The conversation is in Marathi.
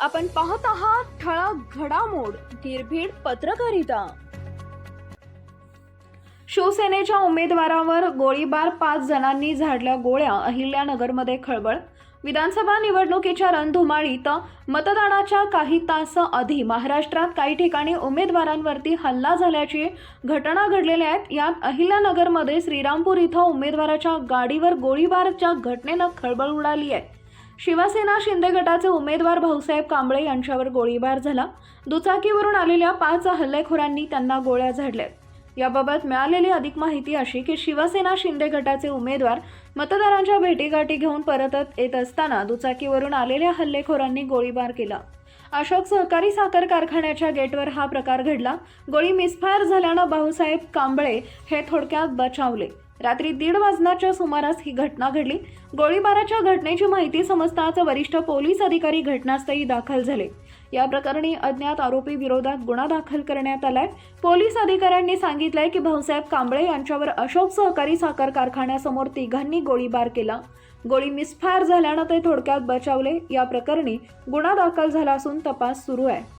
आपण पाहत आहात ठळक घडामोड निर्भीड पत्रकारिता. शिवसेनेच्या उमेदवारावर गोळीबार पाच जणांनी झाडल्या गोळ्या अहिल्यानगरमध्ये खळबळ. विधानसभा निवडणुकीच्या रणधुमाळीत मतदानाच्या काही तास आधी महाराष्ट्रात काही ठिकाणी उमेदवारांवरती हल्ला झाल्याची घटना घडलेल्या आहेत. यात अहिल्यानगरमध्ये श्रीरामपूर इथं उमेदवाराच्या गाडीवर गोळीबारच्या घटनेनं खळबळ उडाली आहे. शिवसेना शिंदे गटाचे उमेदवार भाऊसाहेब कांबळे यांच्यावर गोळीबार झाला. दुचाकीवरून आलेल्या पाच हल्लेखोरांनी त्यांना गोळ्या झाडल्या याबाबत मिळालेली अधिक माहिती अशी की शिवसेना शिंदे गटाचे उमेदवार मतदारांच्या भेटीगाठी घेऊन परतत येत असताना दुचाकीवरून आलेल्या हल्लेखोरांनी गोळीबार केला. अशोक सहकारी साखर कारखान्याच्या गेटवर हा प्रकार घडला. गोळी मिसफायर झाल्यानं भाऊसाहेब कांबळे हे थोडक्यात बचावले. रात्री दीड वाजण्याच्या सुमारास ही घटना घडली. गोळीबाराच्या घटनेची माहिती समजताच वरिष्ठ पोलीस अधिकारी घटनास्थळी दाखल झाले. या प्रकरणी अज्ञात आरोपी विरोधात गुन्हा दाखल करण्यात आलाय. पोलीस अधिकाऱ्यांनी सांगितलंय की भाऊसाहेब कांबळे यांच्यावर अशोक सहकारी साखर कारखान्यासमोर तिघांनी गोळीबार केला. गोळी मिसफायर झाल्यानं ते थोडक्यात बचावले. या प्रकरणी गुन्हा दाखल झाला असून तपास सुरू आहे.